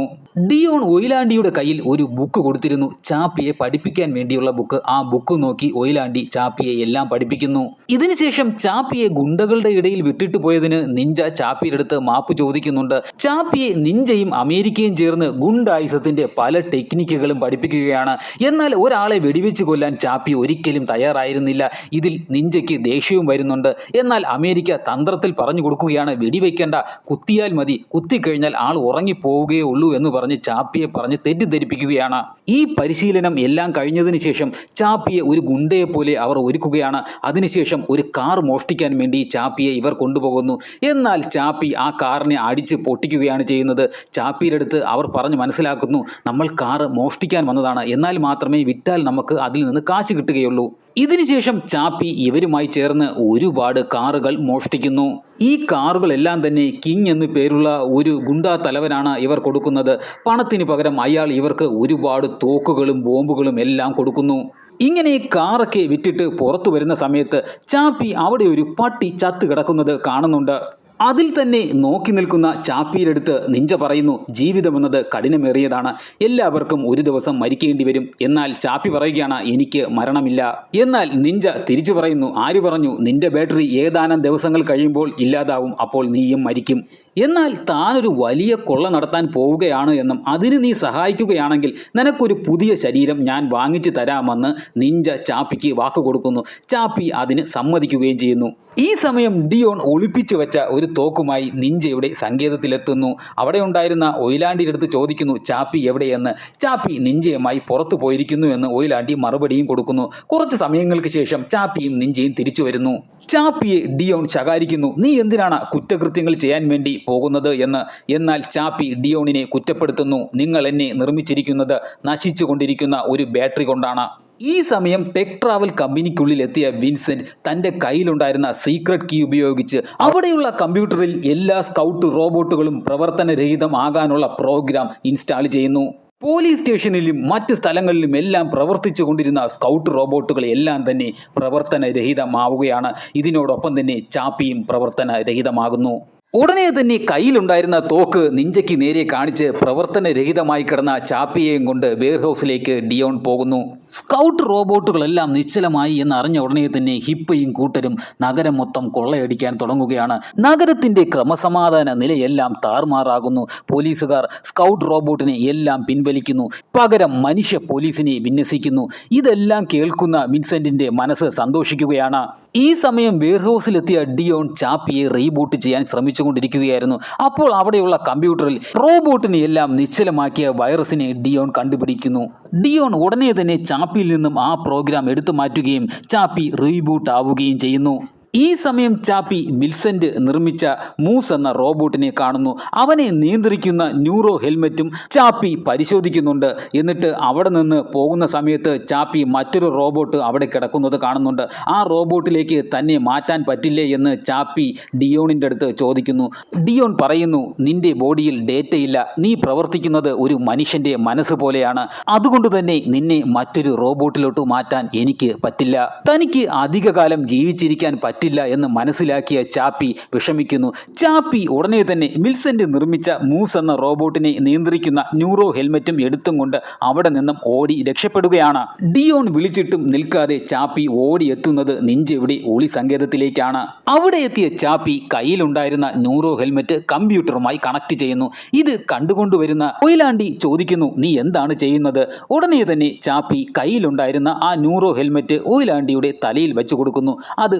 ഡിയോൺ ഒയിലാണ്ടിയുടെ കയ്യിൽ ഒരു ബുക്ക് കൊടുത്തിരുന്നു. ചാപ്പിയെ പഠിപ്പിക്കാൻ വേണ്ടിയുള്ള ബുക്ക്. ആ ബുക്ക് നോക്കി ഒയിലാണ്ടി ചാപ്പിയെ എല്ലാം പഠിപ്പിക്കുന്നു. ഇതിനുശേഷം ചാപ്പിയെ ഗുണ്ടകളുടെ ഇടയിൽ വിട്ടിട്ട് പോയതിന് നിഞ്ച ചാപ്പിയുടെ അടുത്ത് മാപ്പ് ചോദിക്കുന്നുണ്ട്. ചാപ്പിയെ നിഞ്ചയും അമേരിക്കയും ചേർന്ന് ഗുണ്ടായുസത്തിന്റെ പല ടെക്നിക്കുകളും പഠിപ്പിക്കുകയാണ്. എന്നാൽ ഒരാളെ വെടിവെച്ച് കൊല്ലാൻ ചാപ്പി ഒരിക്കലും തയ്യാറായിരുന്നില്ല. ഇതിൽ നിഞ്ചയ്ക്ക് ദേഷ്യവും വരുന്നുണ്ട്. എന്നാൽ അമേരിക്ക തന്ത്രത്തിൽ പറഞ്ഞു കൊടുക്കുകയാണ്. വെടിവെക്കേണ്ട. കുത്തിയാൽ മതി. കുത്തിക്കഴിഞ്ഞാൽ ആൾ ഉറങ്ങിപ്പോവുകയേ ഉള്ളൂ എന്ന് പറഞ്ഞ് ചാപ്പിയെ പറഞ്ഞ് തെറ്റിദ്ധരിപ്പിക്കുകയാണ്. ഈ പരിശീലനം എല്ലാം കഴിഞ്ഞതിന് ശേഷം ചാപ്പിയെ ഒരു ഗുണ്ടയെ പോലെ അവർ ഒരുക്കുകയാണ്. അതിനുശേഷം ഒരു കാർ മോഷ്ടിക്കാൻ വേണ്ടി ചാപ്പിയെ ഇവർ കൊണ്ടുപോകുന്നു. എന്നാൽ ചാപ്പി ആ കാറിനെ അടിച്ച് പൊട്ടിക്കുകയാണ് ചെയ്യുന്നത്. ചാപ്പിയുടെ അടുത്ത് അവർ പറഞ്ഞ് മനസ്സിലാക്കുന്നു നമ്മൾ കാറ് മോഷ്ടിക്കാൻ വന്നതാണ്. എന്നാൽ മാത്രമേ വിറ്റാൽ നമുക്ക് അതിൽ നിന്ന് കാശ് കിട്ടുകയുള്ളൂ. ഇതിനുശേഷം ചാപ്പി ഇവരുമായി ചേർന്ന് ഒരുപാട് കാറുകൾ മോഷ്ടിക്കുന്നു. ഈ കാറുകളെല്ലാം തന്നെ കിങ് എന്നു പേരുള്ള ഒരു ഗുണ്ടാ തലവനാണ് ഇവർ കൊടുക്കുന്നത്. പണത്തിന് പകരം അയാൾ ഇവർക്ക് ഒരുപാട് തോക്കുകളും ബോംബുകളും എല്ലാം കൊടുക്കുന്നു. ഇങ്ങനെ കാറൊക്കെ വിറ്റിട്ട് പുറത്തു വരുന്ന സമയത്ത് ചാപ്പി അവിടെ ഒരു പട്ടി ചത്തു കിടക്കുന്നത് കാണുന്നുണ്ട്. അതിൽ തന്നെ നോക്കി നിൽക്കുന്ന ചാപ്പിയിലെടുത്ത് നിഞ്ച പറയുന്നു ജീവിതമെന്നത് കഠിനമേറിയതാണ്. എല്ലാവർക്കും ഒരു ദിവസം മരിക്കേണ്ടി വരും. എന്നാൽ ചാപ്പി പറയുകയാണ് എനിക്ക് മരണമില്ല. എന്നാൽ നിഞ്ച തിരിച്ചു പറയുന്നു ആര് പറഞ്ഞു? നിന്റെ ബാറ്ററി ഏതാനും ദിവസങ്ങൾ കഴിയുമ്പോൾ ഇല്ലാതാവും. അപ്പോൾ നീയും മരിക്കും. എന്നാൽ താനൊരു വലിയ കൊള്ള നടത്താൻ പോവുകയാണ് എന്നും അതിന് നീ സഹായിക്കുകയാണെങ്കിൽ നിനക്കൊരു പുതിയ ശരീരം ഞാൻ വാങ്ങിച്ചു തരാമെന്ന് നിഞ്ച ചാപ്പിക്ക് വാക്കു കൊടുക്കുന്നു. ചാപ്പി അതിന് സമ്മതിക്കുകയും ചെയ്യുന്നു. ഈ സമയം ഡിയോൺ ഒളിപ്പിച്ചു വെച്ച ഒരു തോക്കുമായി നിഞ്ചയുടെ സങ്കേതത്തിലെത്തുന്നു. അവിടെ ഉണ്ടായിരുന്ന ഒയിലാണ്ടിയുടെ അടുത്ത് ചോദിക്കുന്നു ചാപ്പി എവിടെയെന്ന്? ചാപ്പി നിഞ്ചയുമായി പുറത്തു പോയിരിക്കുന്നു എന്ന് ഒയിലാണ്ടി മറുപടിയും കൊടുക്കുന്നു. കുറച്ച് സമയങ്ങൾക്ക് ശേഷം ചാപ്പിയും നിഞ്ചയും തിരിച്ചു വരുന്നു. ചാപ്പിയെ ഡിയോൺ ശകാരിക്കുന്നു. നീ എന്തിനാണ് കുറ്റകൃത്യങ്ങൾ ചെയ്യാൻ വേണ്ടി പോകുന്നത് എന്ന് എന്നാൽ ചാപ്പി ഡിയോണിനെ കുറ്റപ്പെടുത്തുന്നു. നിങ്ങൾ എന്നെ നിർമ്മിച്ചിരിക്കുന്നത് നശിച്ചുകൊണ്ടിരിക്കുന്ന ഒരു ബാറ്ററി കൊണ്ടാണ്. ഈ സമയം ടെക് ട്രാവൽ കമ്പനിക്കുള്ളിൽ എത്തിയ വിൻസെന്റ് തന്റെ കയ്യിലുണ്ടായിരുന്ന സീക്രട്ട് കീ ഉപയോഗിച്ച് അവിടെയുള്ള കമ്പ്യൂട്ടറിൽ എല്ലാ സ്കൗട്ട് റോബോട്ടുകളും പ്രവർത്തനരഹിതമാകാനുള്ള പ്രോഗ്രാം ഇൻസ്റ്റാൾ ചെയ്യുന്നു. പോലീസ് സ്റ്റേഷനിലും മറ്റ് സ്ഥലങ്ങളിലും എല്ലാം പ്രവർത്തിച്ചു കൊണ്ടിരുന്ന സ്കൗട്ട് റോബോട്ടുകൾ എല്ലാം തന്നെ പ്രവർത്തനരഹിതമാവുകയാണ്. ഇതിനോടൊപ്പം തന്നെ ചാപ്പിയും പ്രവർത്തനരഹിതമാകുന്നു. ഉടനെ തന്നെ കയ്യിലുണ്ടായിരുന്ന തോക്ക് നിഞ്ചയ്ക്ക് നേരെ കാണിച്ച് പ്രവർത്തനരഹിതമായി കിടന്ന ചാപ്പിയെയും കൊണ്ട് വെയർഹൗസിലേക്ക് ഡിയോൺ പോകുന്നു. സ്കൗട്ട് റോബോട്ടുകളെല്ലാം നിശ്ചലമായി എന്ന് അറിഞ്ഞ ഉടനെ തന്നെ ഹിപ്പയും കൂട്ടരും നഗരം മൊത്തം കൊള്ളയടിക്കാൻ തുടങ്ങുകയാണ്. നഗരത്തിന്റെ ക്രമസമാധാന നിലയെല്ലാം താറുമാറാകുന്നു. പോലീസുകാർ സ്കൗട്ട് റോബോട്ടിനെ എല്ലാം പിൻവലിക്കുന്നു. പകരം മനുഷ്യ പോലീസിനെ വിന്യസിക്കുന്നു. ഇതെല്ലാം കേൾക്കുന്ന വിൻസെന്റിന്റെ മനസ്സ് സന്തോഷിക്കുകയാണ്. ഈ സമയം വെയർഹൗസിലെത്തിയ ഡിയോൺ ചാപ്പിയെ റീബൂട്ട് ചെയ്യാൻ ശ്രമിച്ചുകൊണ്ടിരിക്കുകയായിരുന്നു അപ്പോൾ അവിടെയുള്ള കമ്പ്യൂട്ടറിൽ റോബോട്ടിനെ എല്ലാം നിശ്ചലമാക്കിയ വൈറസിനെ ഡിയോൺ കണ്ടുപിടിക്കുന്നു. ഡിയോൺ ഉടനെ തന്നെ ചാപ്പിയിൽ നിന്നും ആ പ്രോഗ്രാം എടുത്തു മാറ്റുകയും ചാപ്പി റീബൂട്ട് ആവുകയും ചെയ്യുന്നു. ഈ സമയം ചാപ്പി മിൽസെന്റ് നിർമ്മിച്ച മൂസ് എന്ന റോബോട്ടിനെ കാണുന്നു. അവനെ നിയന്ത്രിക്കുന്ന ന്യൂറോ ഹെൽമെറ്റും ചാപ്പി പരിശോധിക്കുന്നുണ്ട്. എന്നിട്ട് അവിടെ നിന്ന് പോകുന്ന സമയത്ത് ചാപ്പി മറ്റൊരു റോബോട്ട് അവിടെ കിടക്കുന്നത് കാണുന്നുണ്ട്. ആ റോബോട്ടിലേക്ക് തന്നെ മാറ്റാൻ പറ്റില്ലേ എന്ന് ചാപ്പി ഡിയോണിന്റെ അടുത്ത് ചോദിക്കുന്നു. ഡിയോൺ പറയുന്നു നിന്റെ ബോഡിയിൽ ഡേറ്റയില്ല. നീ പ്രവർത്തിക്കുന്നത് ഒരു മനുഷ്യന്റെ മനസ്സ് പോലെയാണ്. അതുകൊണ്ട് തന്നെ നിന്നെ മറ്റൊരു റോബോട്ടിലോട്ട് മാറ്റാൻ എനിക്ക് പറ്റില്ല. തനിക്ക് അധികകാലം ജീവിച്ചിരിക്കാൻ പറ്റില്ല പറ്റില്ല എന്ന് മനസ്സിലാക്കിയ ചാപ്പി വിഷമിക്കുന്നു. ചാപ്പി ഉടനെ തന്നെ മിൽസെന്റ് നിർമ്മിച്ച മൂസ് എന്ന റോബോട്ടിനെ നിയന്ത്രിക്കുന്ന ന്യൂറോ ഹെൽമറ്റും എടുത്തും കൊണ്ട് അവിടെ നിന്നും ഓടി രക്ഷപ്പെടുകയാണ്. ഡിയോൺ വിളിച്ചിട്ടും നിൽക്കാതെ ചാപ്പി ഓടി എത്തുന്നത് നിഞ്ചയുടെ ഒളി സങ്കേതത്തിലേക്കാണ് അവിടെ എത്തിയ ചാപ്പി കയ്യിലുണ്ടായിരുന്ന ന്യൂറോ ഹെൽമെറ്റ് കമ്പ്യൂട്ടറുമായി കണക്ട് ചെയ്യുന്നു. ഇത് കണ്ടുകൊണ്ടുവരുന്ന കൊയിലാണ്ടി ചോദിക്കുന്നു നീ എന്താണ് ചെയ്യുന്നത്? ഉടനെ തന്നെ ചാപ്പി കയ്യിലുണ്ടായിരുന്ന ആ ന്യൂറോ ഹെൽമെറ്റ് ഓയിലാണ്ടിയുടെ തലയിൽ വെച്ചു കൊടുക്കുന്നു. അത്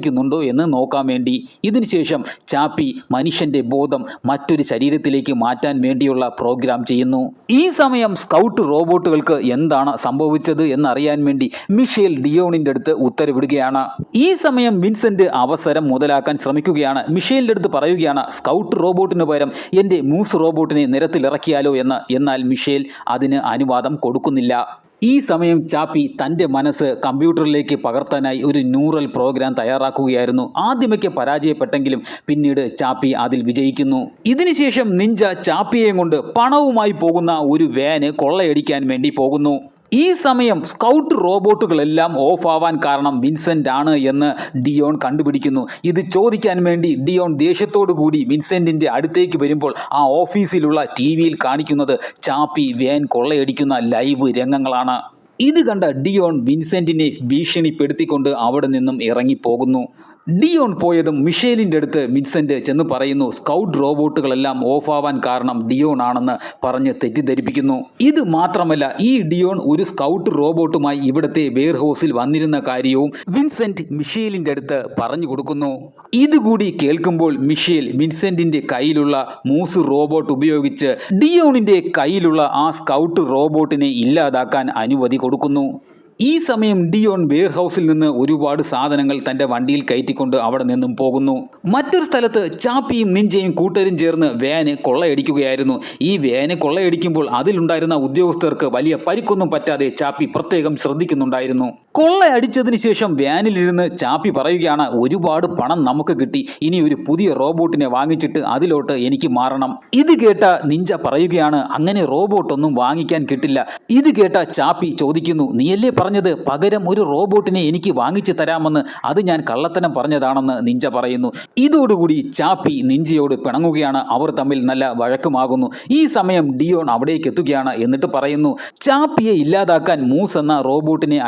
പ്രവർത്തിക്കുന്നുണ്ടോ എന്ന് നോക്കാൻ വേണ്ടി. ഇതിനുശേഷം ചാപ്പി മനുഷ്യന്റെ ബോധം മറ്റൊരു ശരീരത്തിലേക്ക് മാറ്റാൻ വേണ്ടിയുള്ള പ്രോഗ്രാം ചെയ്യുന്നു. ഈ സമയം സ്കൗട്ട് റോബോട്ടുകൾക്ക് എന്താണ് സംഭവിച്ചത് എന്നറിയാൻ വേണ്ടി മിഷേൽ ഡിയോണിന്റെ അടുത്ത് ഉത്തരവിടുകയാണ്. ഈ സമയം വിൻസെന്റ് അവസരം മുതലാക്കാൻ ശ്രമിക്കുകയാണ്. മിഷേലിന്റെ അടുത്ത് പറയുകയാണ് സ്കൗട്ട് റോബോട്ടിന് പകരം എന്റെ മൂസ് റോബോട്ടിനെ നിരത്തിലിറക്കിയാലോ എന്ന്. എന്നാൽ മിഷേൽ അതിന് അനുവാദം കൊടുക്കുന്നില്ല. ഈ സമയം ചാപ്പി തന്റെ മനസ്സ് കമ്പ്യൂട്ടറിലേക്ക് പകർത്താനായി ഒരു ന്യൂറൽ പ്രോഗ്രാം തയ്യാറാക്കുകയായിരുന്നു. ആദ്യമൊക്കെ പരാജയപ്പെട്ടെങ്കിലും പിന്നീട് ചാപ്പി അതിൽ വിജയിക്കുന്നു. ഇതിനുശേഷം നിഞ്ച ചാപ്പിയെയും കൊണ്ട് പണവുമായി പോകുന്ന ഒരു വാന് കൊള്ളയടിക്കാൻ വേണ്ടി പോകുന്നു. ഈ സമയം സ്കൗട്ട് റോബോട്ടുകളെല്ലാം ഓഫ് ആവാൻ കാരണം വിൻസെന്റ് ആണ് എന്ന് ഡിയോൺ കണ്ടുപിടിക്കുന്നു. ഇത് ചോദിക്കാൻ വേണ്ടി ഡിയോൺ ദേഷ്യത്തോടു കൂടി വിൻസെന്റിന്റെ അടുത്തേക്ക് വരുമ്പോൾ ആ ഓഫീസിലുള്ള ടി വിയിൽ കാണിക്കുന്നത് ചാപ്പി വേൻ കൊള്ളയടിക്കുന്ന ലൈവ് രംഗങ്ങളാണ്. ഇത് കണ്ട ഡിയോൺ വിൻസെന്റിനെ ഭീഷണിപ്പെടുത്തിക്കൊണ്ട് അവിടെ നിന്നും ഇറങ്ങിപ്പോകുന്നു. ഡിയോൺ പോയതും മിഷേലിന്റെ അടുത്ത് വിൻസെന്റ് ചെന്ന് പറയുന്നു സ്കൗട്ട് റോബോട്ടുകളെല്ലാം ഓഫാവാൻ കാരണം ഡിയോൺ ആണെന്ന് പറഞ്ഞ് തെറ്റിദ്ധരിപ്പിക്കുന്നു. ഇത് മാത്രമല്ല ഈ ഡിയോൺ ഒരു സ്കൗട്ട് റോബോട്ടുമായി ഇവിടുത്തെ വെയർ ഹൗസിൽ വന്നിരുന്ന കാര്യവും വിൻസെന്റ് മിഷേലിന്റെ അടുത്ത് പറഞ്ഞു കൊടുക്കുന്നു. ഇതുകൂടി കേൾക്കുമ്പോൾ മിഷേൽ വിൻസെന്റിന്റെ കയ്യിലുള്ള മൂസ് റോബോട്ട് ഉപയോഗിച്ച് ഡിയോണിന്റെ കയ്യിലുള്ള ആ സ്കൗട്ട് റോബോട്ടിനെ ഇല്ലാതാക്കാൻ അനുമതി കൊടുക്കുന്നു. ഈ സമയം ഡിയോൺ വെയർ ഹൗസിൽ നിന്ന് ഒരുപാട് സാധനങ്ങൾ തന്റെ വണ്ടിയിൽ കയറ്റിക്കൊണ്ട് അവിടെ നിന്നും പോകുന്നു. മറ്റൊരു സ്ഥലത്ത് ചാപ്പിയും നിഞ്ചയും കൂട്ടരും ചേർന്ന് വേന് കൊള്ളയടിക്കുകയായിരുന്നു. ഈ വേന് കൊള്ളയടിക്കുമ്പോൾ അതിലുണ്ടായിരുന്ന ഉദ്യോഗസ്ഥർക്ക് വലിയ പരിക്കൊന്നും പറ്റാതെ ചാപ്പി പ്രത്യേകം ശ്രദ്ധിക്കുന്നുണ്ടായിരുന്നു. കൊള്ളയടിച്ചതിന് ശേഷം വാനിലിരുന്ന് ചാപ്പി പറയുകയാണ് ഒരുപാട് പണം നമുക്ക് കിട്ടി. ഇനി ഒരു പുതിയ റോബോട്ടിനെ വാങ്ങിച്ചിട്ട് അതിലോട്ട് എനിക്ക് മാറണം. ഇത് കേട്ട നിഞ്ച പറയുകയാണ് അങ്ങനെ റോബോട്ടൊന്നും വാങ്ങിക്കാൻ കിട്ടില്ല. ഇത് കേട്ട ചാപ്പി ചോദിക്കുന്നു നീയല്ലേ പറഞ്ഞത് പകരം ഒരു റോബോട്ടിനെ എനിക്ക് വാങ്ങിച്ചു തരാമെന്ന്? അത് ഞാൻ കള്ളത്തനം പറഞ്ഞതാണെന്ന് നിഞ്ച പറയുന്നു. ഇതോടുകൂടി ചാപ്പി നിഞ്ചയോട് പിണങ്ങുകയാണ് അവർ തമ്മിൽ നല്ല വഴക്കുമാകുന്നു. ഈ സമയം ഡിയോൺ അവിടേക്ക് എത്തുകയാണ് എന്നിട്ട് പറയുന്നു ചാപ്പിയെ ഇല്ലാതാക്കാൻ മൂസ് എന്ന റോബോട്ടിനെ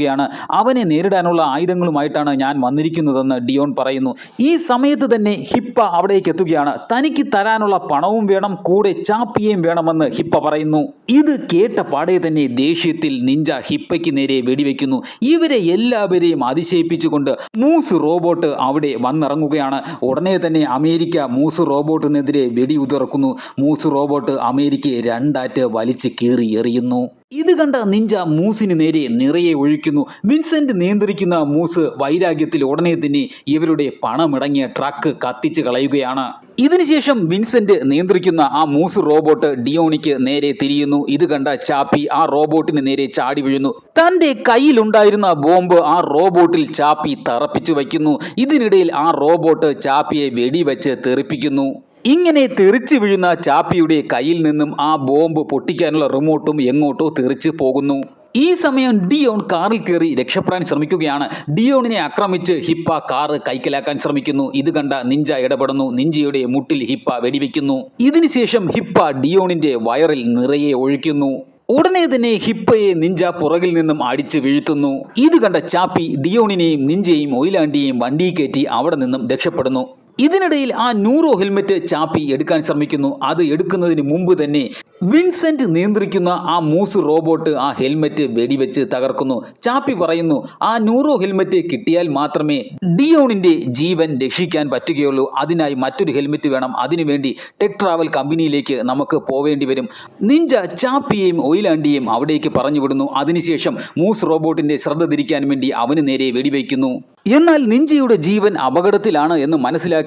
അയച്ചിരിക്കുകയാണ് അവനെ നേരിടാനുള്ള ആയുധങ്ങളുമായിട്ടാണ് ഞാൻ വന്നിരിക്കുന്നതെന്ന് ഡിയോൺ പറയുന്നു. ഈ സമയത്ത് തന്നെ ഹിപ്പ അവിടേക്ക് എത്തുകയാണ്. തനിക്ക് തരാനുള്ള പണവും വേണം കൂടെ ചാപ്പിയേയും വേണമെന്ന് ഹിപ്പ പറയുന്നു. ഇത് കേട്ട പാടെ തന്നെ ദേഷ്യത്തിൽ നിഞ്ച ഹിപ്പയ്ക്ക് നേരെ വെടിവെക്കുന്നു. ഇവരെ എല്ലാവരെയും അതിശയിപ്പിച്ചുകൊണ്ട് മൂസ് റോബോട്ട് അവിടെ വന്നിറങ്ങുകയാണ്. ഉടനെ തന്നെ അമേരിക്ക മൂസ് റോബോട്ടിനെതിരെ വെടിയുതിർക്കുന്നു. മൂസ് റോബോട്ട് അമേരിക്കയെ രണ്ടാറ്റ് വലിച്ച് കീറി എറിയുന്നു. ഇത് കണ്ട നിഞ്ച മൂസിന് നേരെ നിറയെ ഒഴിക്കുന്നു. വിൻസെന്റ് നിയന്ത്രിക്കുന്ന മൂസ് വൈരാഗ്യത്തിൽ ഉടനെ തന്നെ ഇവരുടെ പണമിടങ്ങിയ ട്രക്ക് കത്തിച്ച് കളയുകയാണ്. ഇതിനുശേഷം വിൻസെന്റ് നിയന്ത്രിക്കുന്ന ആ മൂസ് റോബോട്ട് ഡിയോണിക്ക് നേരെ തിരിയുന്നു. ഇത് കണ്ട ചാപ്പി ആ റോബോട്ടിന് നേരെ ചാടി വീഴുന്നു. തന്റെ കയ്യിലുണ്ടായിരുന്ന ബോംബ് ആ റോബോട്ടിൽ ചാപ്പി തറപ്പിച്ചു വയ്ക്കുന്നു. ഇതിനിടയിൽ ആ റോബോട്ട് ചാപ്പിയെ വെടിവെച്ച് തെറിപ്പിക്കുന്നു. ഇങ്ങനെ തെറിച്ചു വീഴുന്ന ചാപ്പിയുടെ കയ്യിൽ നിന്നും ആ ബോംബ് പൊട്ടിക്കാനുള്ള റിമോട്ടും എങ്ങോട്ടോ തെറിച്ച് പോകുന്നു. ഈ സമയം ഡിയോൺ കാറിൽ കയറി രക്ഷപ്പെടാൻ ശ്രമിക്കുകയാണ്. ഡിയോണിനെ ആക്രമിച്ച് ഹിപ്പ കാറ് കൈക്കലാക്കാൻ ശ്രമിക്കുന്നു. ഇത് കണ്ട നിഞ്ച ഇടപെടുന്നു. നിഞ്ചയുടെ മുട്ടിൽ ഹിപ്പ വെടിവെക്കുന്നു. ഇതിനുശേഷം ഹിപ്പ ഡിയോണിന്റെ വയറിൽ നിറയെ ഒഴിക്കുന്നു. ഉടനെ തന്നെ ഹിപ്പയെ നിഞ്ച പുറകിൽ നിന്നും അടിച്ച് വീഴ്ത്തുന്നു. ഇത് കണ്ട ചാപ്പി ഡിയോണിനെയും നിഞ്ചയെയും ഒയിലാണ്ടിയെയും വണ്ടിയിൽ കയറ്റി അവിടെ നിന്നും രക്ഷപ്പെടുന്നു. ഇതിനിടയിൽ ആ ന്യൂറോ ഹെൽമെറ്റ് ചാപ്പി എടുക്കാൻ ശ്രമിക്കുന്നു. അത് എടുക്കുന്നതിന് മുമ്പ് തന്നെ വിൻസെന്റ് നിയന്ത്രിക്കുന്ന ആ മൂസ് റോബോട്ട് ആ ഹെൽമെറ്റ് വെടിവെച്ച് തകർക്കുന്നു. ചാപ്പി പറയുന്നു ആ ന്യൂറോ ഹെൽമെറ്റ് കിട്ടിയാൽ മാത്രമേ ഡിയോണിന്റെ ജീവൻ രക്ഷിക്കാൻ പറ്റുകയുള്ളൂ. അതിനായി മറ്റൊരു ഹെൽമെറ്റ് വേണം. അതിനുവേണ്ടി ടെക് ട്രാവൽ കമ്പനിയിലേക്ക് നമുക്ക് പോവേണ്ടി വരും. നിഞ്ച ചാപ്പിയെയും ഒയിലാണ്ടിയെയും അവിടേക്ക് പറഞ്ഞു വിടുന്നു അതിനുശേഷം മൂസ് റോബോട്ടിന്റെ ശ്രദ്ധ തിരിക്കാൻ വേണ്ടി അവന് നേരെ വെടിവെക്കുന്നു. എന്നാൽ നിഞ്ചയുടെ ജീവൻ അപകടത്തിലാണ് എന്ന്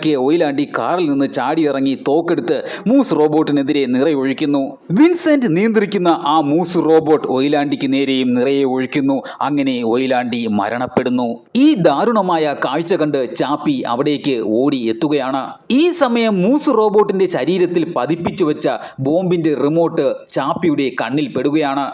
മനസ്സിലാക്കിയ ഒയിലാണ്ടി കാറിൽ നിന്ന് ചാടി ചാടിയിറങ്ങി തോക്കെടുത്ത് മൂസ് റോബോട്ടിനെതിരെ നിറയൊഴിക്കുന്നു വിൻസെന്റ് നിയന്ത്രിക്കുന്ന ആ മൂസ് റോബോട്ട് ഒയിലാണ്ടിക്ക് നേരെയും നിറയെ ഒഴിക്കുന്നു. അങ്ങനെ ഒയിലാണ്ടി മരണപ്പെടുന്നു. ഈ ദാരുണമായ കാഴ്ച കണ്ട് ചാപ്പി അവിടേക്ക് ഓടി എത്തുകയാണ്. ഈ സമയം മൂസ് റോബോട്ടിന്റെ ശരീരത്തിൽ പതിപ്പിച്ചു വെച്ച ബോംബിന്റെ റിമോട്ട് ചാപ്പിയുടെ കണ്ണിൽ പെടുകയാണ്.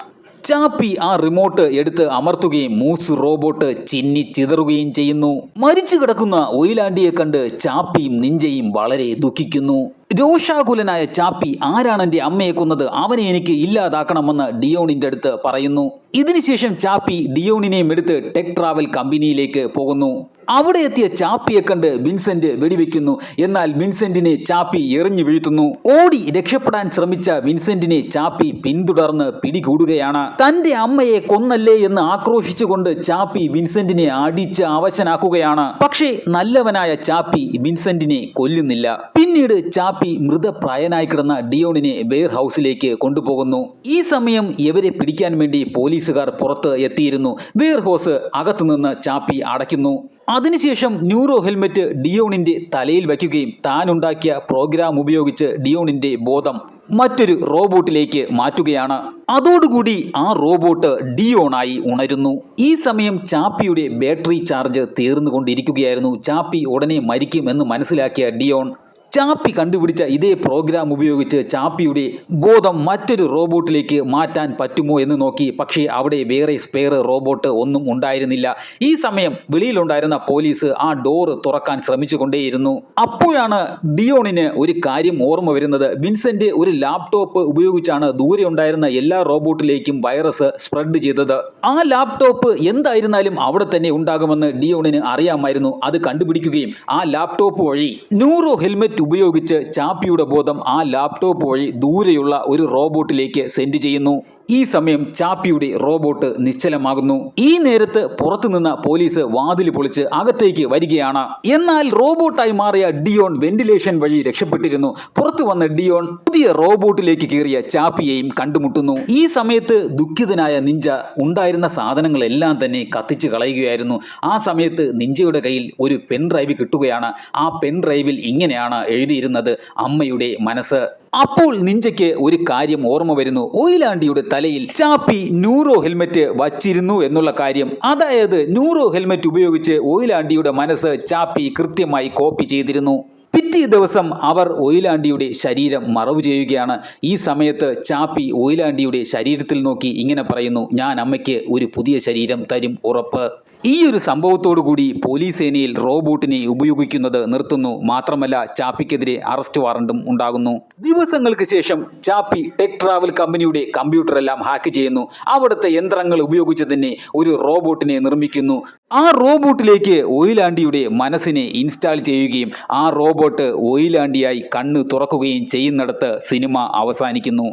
ചാപ്പി ആ റിമോട്ട് എടുത്ത് അമർത്തുകയും മൂസ് റോബോട്ട് ചിന്നി ചിതറുകയും ചെയ്യുന്നു. മരിച്ചു കിടക്കുന്ന ഒയിലാണ്ടിയെ കണ്ട് ചാപ്പിയും നിഞ്ചയും വളരെ ദുഃഖിക്കുന്നു. രോഷാകുലനായ ചാപ്പി ആരാണ് എന്റെ അമ്മയെ കൊന്നത്? അവനെ എനിക്ക് ഇല്ലാതാക്കണമെന്ന് ഡിയോണിന്റെ അടുത്ത് പറയുന്നു. ഇതിനുശേഷം ചാപ്പി ഡിയോണിനെയും എടുത്ത് ടെക് ട്രാവൽ കമ്പനിയിലേക്ക് പോകുന്നു. അവിടെ എത്തിയ ചാപ്പിയെ കണ്ട് വിൻസെന്റ് വെടിവെക്കുന്നു. എന്നാൽ വിൻസെന്റിനെ ചാപ്പി എറിഞ്ഞു വീഴ്ത്തുന്നു. ഓടി രക്ഷപ്പെടാൻ ശ്രമിച്ച വിൻസെന്റിനെ ചാപ്പി പിന്തുടർന്ന് പിടികൂടുകയാണ്. തന്റെ അമ്മയെ കൊന്നല്ലേ എന്ന് ആക്രോശിച്ചുകൊണ്ട് ചാപ്പി വിൻസെന്റിനെ അടിച്ച് അവശനാക്കുകയാണ്. പക്ഷേ നല്ലവനായ ചാപ്പി വിൻസെന്റിനെ കൊല്ലുന്നില്ല. പിന്നീട് ചാപ്പി മൃതപ്രായനായി കിടന്ന ഡിയോണിനെ വെയർ ഹൗസിലേക്ക് കൊണ്ടുപോകുന്നു. ഈ സമയം ഇവരെ പിടിക്കാൻ വേണ്ടി പോലീസുകാർ പുറത്ത് എത്തിയിരുന്നു. വെയർ ഹൗസ് അകത്തുനിന്ന് ചാപ്പി അടയ്ക്കുന്നു. അതിനുശേഷം ന്യൂറോ ഹെൽമെറ്റ് ഡിയോണിന്റെ തലയിൽ വയ്ക്കുകയും താനുണ്ടാക്കിയ പ്രോഗ്രാം ഉപയോഗിച്ച് ഡിയോണിന്റെ ബോധം മറ്റൊരു റോബോട്ടിലേക്ക് മാറ്റുകയാണ്. അതോടുകൂടി ആ റോബോട്ട് ഡിയോണായി ഉണരുന്നു. ഈ സമയം ചാപ്പിയുടെ ബാറ്ററി ചാർജ് തീർന്നുകൊണ്ടിരിക്കുകയായിരുന്നു. ചാപ്പി ഉടനെ മരിക്കും എന്ന് മനസ്സിലാക്കിയ ഡിയോൺ ചാപ്പി കണ്ടുപിടിച്ച ഇതേ പ്രോഗ്രാം ഉപയോഗിച്ച് ചാപ്പിയുടെ ബോധം മറ്റൊരു റോബോട്ടിലേക്ക് മാറ്റാൻ പറ്റുമോ എന്ന് നോക്കി. പക്ഷേ അവിടെ വേറെ സ്പെയർ റോബോട്ട് ഒന്നും ഉണ്ടായിരുന്നില്ല. ഈ സമയം വെളിയിലുണ്ടായിരുന്ന പോലീസ് ആ ഡോർ തുറക്കാൻ ശ്രമിച്ചുകൊണ്ടേയിരുന്നു. അപ്പോഴാണ് ഡിയോണിന് ഒരു കാര്യം ഓർമ്മ വരുന്നത്. വിൻസെന്റ് ഒരു ലാപ്ടോപ്പ് ഉപയോഗിച്ചാണ് ദൂരെ ഉണ്ടായിരുന്ന എല്ലാ റോബോട്ടിലേക്കും വൈറസ് സ്പ്രെഡ് ചെയ്തത്. ആ ലാപ്ടോപ്പ് എന്തായിരുന്നാലും അവിടെ തന്നെ ഉണ്ടാകുമെന്ന് ഡിയോണിന് അറിയാമായിരുന്നു. അത് കണ്ടുപിടിക്കുകയും ആ ലാപ്ടോപ്പ് വഴി ന്യൂറോ ഹെൽമെറ്റ് ഉപയോഗിച്ച് ചാപ്പിയുടെ ബോധം ആ ലാപ്ടോപ്പ് വഴി ദൂരെയുള്ള ഒരു റോബോട്ടിലേക്ക് സെൻഡ് ചെയ്യുന്നു. ഈ സമയം ചാപ്പിയുടെ റോബോട്ട് നിശ്ചലമാകുന്നു. ഈ നേരത്ത് പുറത്തുനിന്ന പോലീസ് വാതിൽ പൊളിച്ച് അകത്തേക്ക് വരികയാണ്. എന്നാൽ റോബോട്ടായി മാറിയ ഡിയോൺ വെന്റിലേഷൻ വഴി രക്ഷപ്പെട്ടിരുന്നു. പുറത്തു വന്ന ഡിയോൺ പുതിയ റോബോട്ടിലേക്ക് കയറിയ ചാപ്പിയെയും കണ്ടുമുട്ടുന്നു. ഈ സമയത്ത് ദുഃഖിതനായ നിഞ്ച ഉണ്ടായിരുന്ന സാധനങ്ങളെല്ലാം തന്നെ കത്തിച്ചു കളയുകയായിരുന്നു. ആ സമയത്ത് നിഞ്ചയുടെ കയ്യിൽ ഒരു പെൻ ഡ്രൈവ് കിട്ടുകയാണ്. ആ പെൻ ഡ്രൈവിൽ ഇങ്ങനെയാണ് എഴുതിയിരുന്നത്. അമ്മയുടെ മനസ്സ്. അപ്പോൾ നിഞ്ചയ്ക്ക് ഒരു കാര്യം ഓർമ്മ വരുന്നു. ഒയിലാണ്ടിയുടെ തലയിൽ ചാപ്പി ന്യൂറോ ഹെൽമെറ്റ് വച്ചിരുന്നു എന്നുള്ള കാര്യം. അതായത് ന്യൂറോ ഹെൽമെറ്റ് ഉപയോഗിച്ച് ഒയിലാണ്ടിയുടെ മനസ്സ് ചാപ്പി കൃത്യമായി കോപ്പി ചെയ്തിരുന്നു. പിറ്റേ ദിവസം അവർ ഓയിലാണ്ടിയുടെ ശരീരം മറവ് ചെയ്യുകയാണ്. ഈ സമയത്ത് ചാപ്പി ഓയിലാണ്ടിയുടെ ശരീരത്തിൽ നോക്കി ഇങ്ങനെ പറയുന്നു ഞാൻ അമ്മയ്ക്ക് ഒരു പുതിയ ശരീരം തരും ഉറപ്പ്. ഈ ഒരു കൂടി പോലീസ് സേനയിൽ റോബോട്ടിനെ ഉപയോഗിക്കുന്നത് നിർത്തുന്നു. മാത്രമല്ല ചാപ്പിക്കെതിരെ അറസ്റ്റ് വാറണ്ടും ഉണ്ടാകുന്നു. ദിവസങ്ങൾക്ക് ശേഷം ചാപ്പി ടെക് ട്രാവൽ കമ്പനിയുടെ കമ്പ്യൂട്ടർ എല്ലാം ഹാക്ക് ചെയ്യുന്നു. അവിടുത്തെ യന്ത്രങ്ങൾ ഉപയോഗിച്ച് തന്നെ ഒരു റോബോട്ടിനെ നിർമ്മിക്കുന്നു. ആ റോബോട്ടിലേക്ക് ഓയിലാണ്ടിയുടെ മനസ്സിനെ ഇൻസ്റ്റാൾ ചെയ്യുകയും ആ റോബോട്ട് ഓയിലാണ്ടിയായി കണ്ണ് തുറക്കുകയും ചെയ്യുന്നിടത്ത് സിനിമ അവസാനിക്കുന്നു.